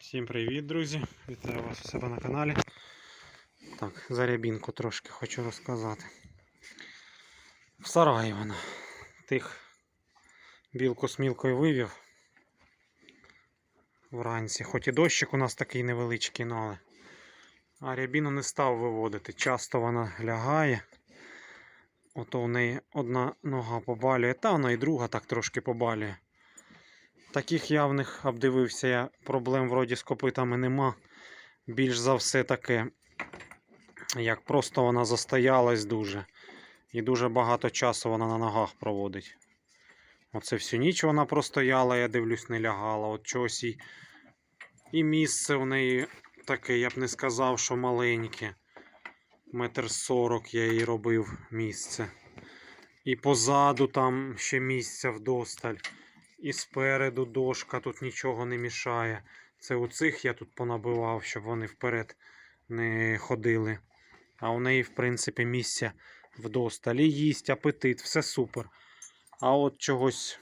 Всім привіт, друзі! Вітаю вас у себе на каналі. Так, за рябінку трошки хочу розказати. В сараї вона. Тих білку з мілкою вивів вранці. Хоч і дощик у нас такий невеличкий, ну але. А рябіну не став виводити. Часто вона лягає. Ото в неї одна нога побалює, та вона і друга так трошки побалює. Таких явних обдивився я проблем вроді з копитами нема. Більш за все таке, як просто вона застоялась дуже. І дуже багато часу вона на ногах проводить. Оце всю ніч вона простояла, я дивлюсь, не лягала. От чогось і, і місце в неї таке, я б не сказав, що маленьке. Метр сорок я їй робив місце. І позаду там ще місця вдосталь. І спереду дошка, тут нічого не мішає. Це у цих я тут понабивав, щоб вони вперед не ходили. А у неї, в принципі, місця вдосталі. Їсть, апетит, все супер. А от чогось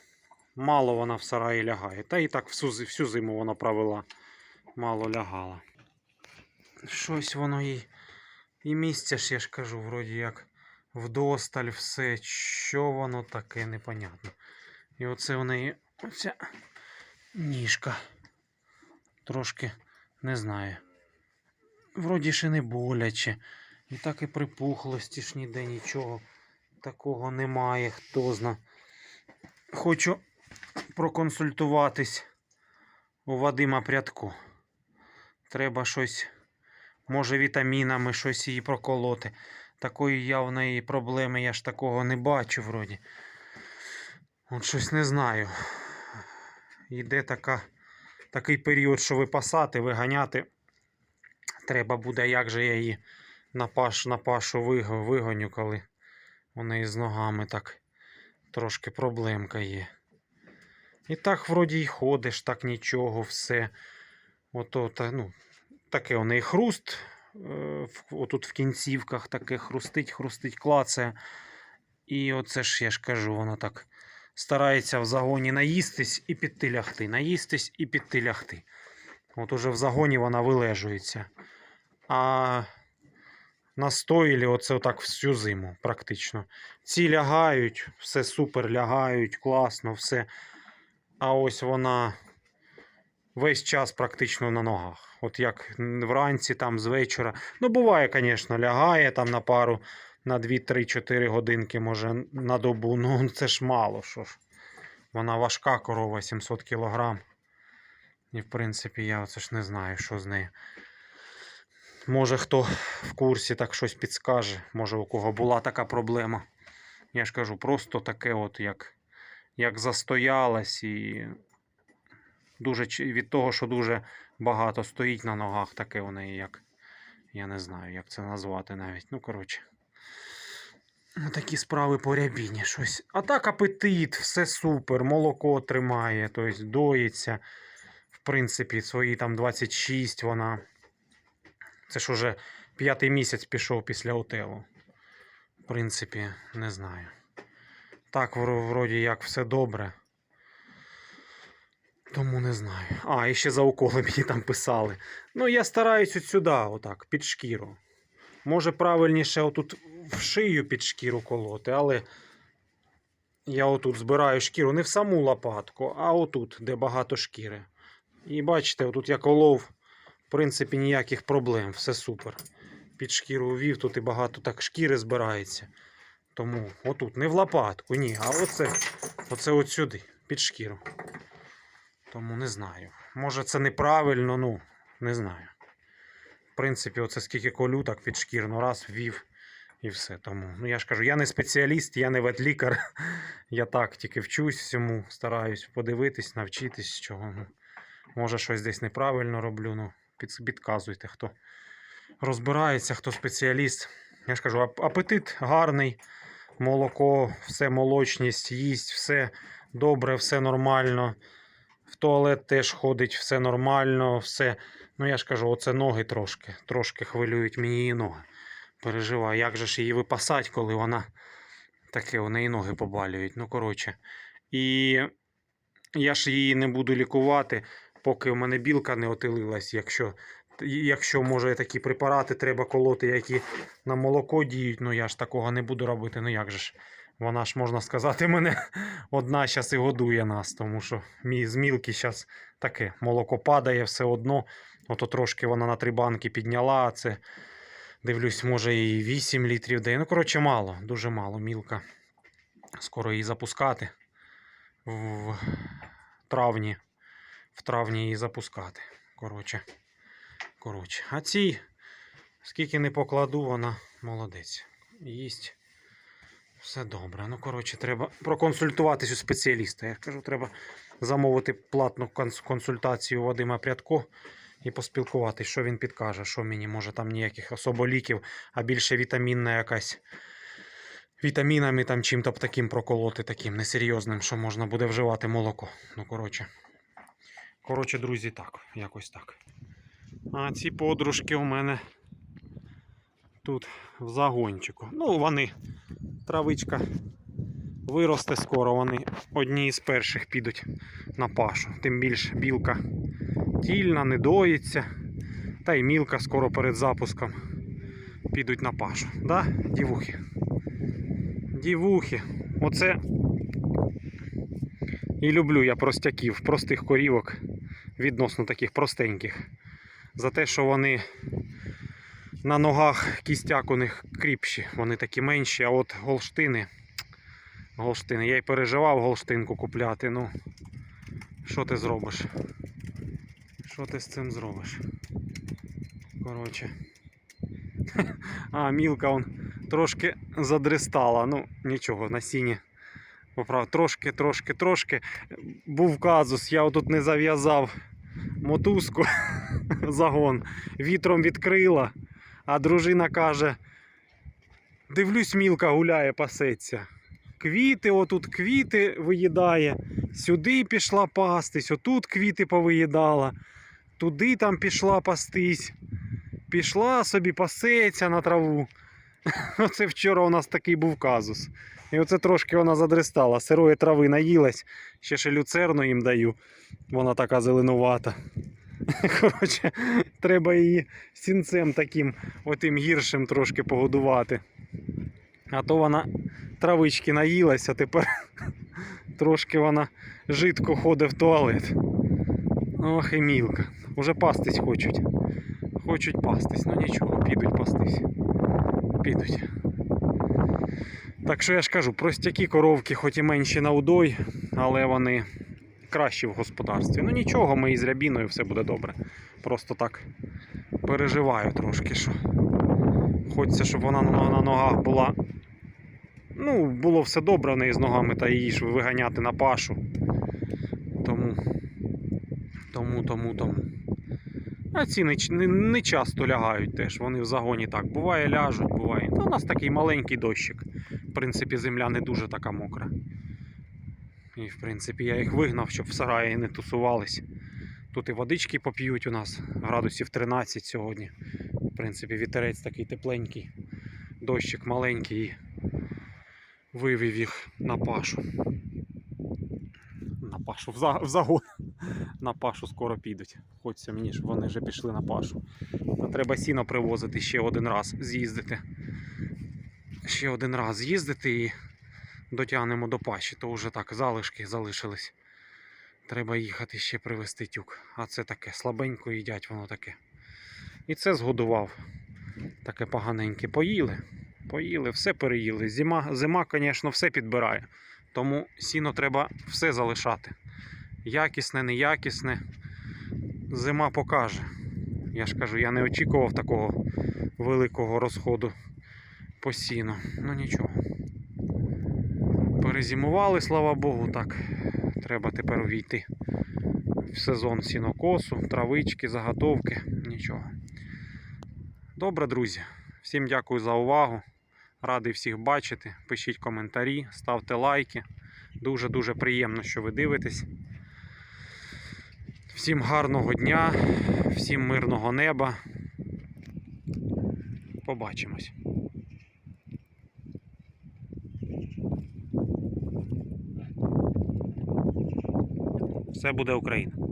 мало вона в сараї лягає. Та і так всю, всю зиму вона провела. Мало лягала. Щось воно їй. І місця ж я ж кажу, вроді як вдосталь все. Що воно таке, непонятно. І оце в неї оця ніжка. Трошки не знаю. Вроді ще не боляче. І так і припухлості ж ніде нічого такого немає, хто зна. Хочу проконсультуватись у Вадима Прядко. Треба щось, може, вітамінами щось її проколоти. Такої явної проблеми я ж такого не бачу вроді. От щось не знаю. Йде така, такий період, що випасати, виганяти. Треба буде, як же я її на, паш, на пашу вигоню, коли у неї з ногами так трошки проблемка є. І так вроді й ходиш, так нічого, все. Ото, та, ну, таке у неї хруст. е, Отут в кінцівках таке хрустить, хрустить, клацає. І оце ж я ж кажу, воно так старається в загоні наїстись і піти лягти. Наїстись і піти лягти. От уже в загоні вона вилежується. А на стойлі оце отак всю зиму практично. Ці лягають, все супер лягають, класно, все. А ось вона весь час практично на ногах. От як вранці, там з вечора. Ну, буває, звісно, лягає там на пару, на 2-3-4 годинки, може, на добу. Ну, це ж мало що ж. Вона важка корова, 700 кілограм. І, в принципі, я оце ж не знаю, що з нею. Може, хто в курсі так щось підскаже, може, у кого була така проблема. Я ж кажу, просто таке, от як, як застоялась, і дуже від того, що дуже багато стоїть на ногах, таке у неї, як. Я не знаю, як це назвати навіть. Ну, коротше. Ну, Такі справи по рябіні щось. А так апетит, все супер, молоко тримає, тобто доїться. В принципі, свої там 26 вона. Це ж уже п'ятий місяць пішов після отелу. В принципі, не знаю. Так, вроді як все добре. Тому не знаю. А, і ще за уколи мені там писали. Ну, я стараюсь от сюди, отак, під шкіру. Може, правильніше отут в шию під шкіру колоти, але я отут збираю шкіру не в саму лопатку, а отут, де багато шкіри. І бачите, отут я колов, в принципі, ніяких проблем, все супер. Під шкіру ввів, тут і багато так шкіри збирається. Тому отут, не в лопатку, ні, а оце, оце от сюди, під шкіру. Тому не знаю. Може це неправильно, ну, не знаю. В принципі, оце скільки колю, так під шкірну раз ввів і все. Тому, ну я ж кажу, я не спеціаліст, я не ветлікар. Я так тільки вчусь всьому, стараюсь подивитись, навчитись чого. Ну, може, щось десь неправильно роблю. Ну, під, підказуйте, хто розбирається, хто спеціаліст. Я ж кажу, апетит гарний, молоко, все молочність, їсть, все добре, все нормально. В туалет теж ходить, все нормально, все. Ну я ж кажу, оце ноги трошки. Трошки хвилюють мені її ноги. Переживаю, як же ж її випасати, коли вона таке, у неї ноги побалюють. Ну, коротше. І я ж її не буду лікувати. поки в мене білка не отелилась, якщо, якщо може такі препарати треба колоти, які на молоко діють, ну я ж такого не буду робити. Ну як же ж? Вона ж, можна сказати, мене одна зараз і годує нас, тому що мій з мілки зараз таке молоко падає все одно. Ото трошки вона на три банки підняла, це дивлюсь, може і 8 літрів дає. Ну, коротше, мало, дуже мало мілка. Скоро її запускати в травні. В травні її запускати. Коротше. Коротше. А цій, скільки не покладу, вона молодець. Їсть. Все добре. Ну, коротше, треба проконсультуватись у спеціаліста. Я кажу, треба замовити платну консультацію Вадима Прядко і поспілкуватись, що він підкаже, що мені може там ніяких особо ліків, а більше вітамінна якась. Вітамінами там чим-то б таким проколоти, таким несерйозним, що можна буде вживати молоко. Ну, коротше. Коротше, друзі, так, якось так. А ці подружки у мене тут в загончику. Ну, вони, травичка виросте скоро, вони одні із перших підуть на пашу. Тим більше білка тільна, не доїться. Та й мілка скоро перед запуском підуть на пашу. Да, дівухи? Дівухи. Оце і люблю я простяків, простих корівок, відносно таких простеньких. За те, що вони на ногах кістяк у них кріпші, вони такі менші, а от голштини. Голштини. Я й переживав голштинку купляти. Ну, що ти зробиш? Що ти з цим зробиш? Коротше. А, мілка он трошки задристала. Ну, нічого, на сіні. Поправ, трошки, трошки, трошки. Був казус, я отут не зав'язав мотузку, загон, вітром відкрила, а дружина каже: дивлюсь, мілка гуляє, пасеться. Квіти, отут квіти виїдає, сюди пішла пастись, отут квіти повиїдала, туди там пішла пастись, пішла собі пасеться на траву. Оце вчора у нас такий був казус. І оце трошки вона задристала. Сирої трави наїлась, ще ще люцерну їм даю. Вона така зеленувата. Коротше, треба її сінцем таким, отим гіршим трошки погодувати. А то вона травички наїлася, тепер трошки вона жидко ходить в туалет. Ох і мілка. Уже пастись хочуть. Хочуть пастись, ну нічого, підуть пастись. Підуть. Так що я ж кажу, простякі коровки, хоч і менші на удой, але вони кращі в господарстві. Ну нічого, ми із рябіною все буде добре. Просто так переживаю трошки, що хочеться, щоб вона на на ногах була. Ну, було все добре в неї з ногами та її ж виганяти на пашу. Тому, тому, тому. А ці не, не, не часто лягають теж. Вони в загоні так. Буває ляжуть, буває. Та у нас такий маленький дощик. В принципі, земля не дуже така мокра. І в принципі я їх вигнав, щоб в сараї не тусувались. Тут і водички поп'ють у нас градусів 13 сьогодні. В принципі, вітерець такий тепленький, дощик маленький і вивів їх на пашу. На пашу, в загон. На пашу скоро підуть. Хочеться мені, щоб вони вже пішли на пашу. Та треба сіно привозити ще один раз, з'їздити. Ще один раз з'їздити і дотягнемо до паші, то вже так залишки залишились. Треба їхати ще привезти тюк. А це таке слабенько їдять воно таке. І це згодував. Таке поганеньке. Поїли. Поїли, все переїли. Зима, зима, звісно, все підбирає. Тому сіно треба все залишати. Якісне, неякісне. Зима покаже. Я ж кажу, я не очікував такого великого розходу по сіну. Ну нічого. Перезимували, слава Богу, так. Треба тепер увійти в сезон сінокосу, травички, заготовки. Нічого. Добре, друзі. Всім дякую за увагу. Радий всіх бачити. Пишіть коментарі, ставте лайки. Дуже-дуже приємно, що ви дивитесь. Всім гарного дня, всім мирного неба. Побачимось. Все буде Україна.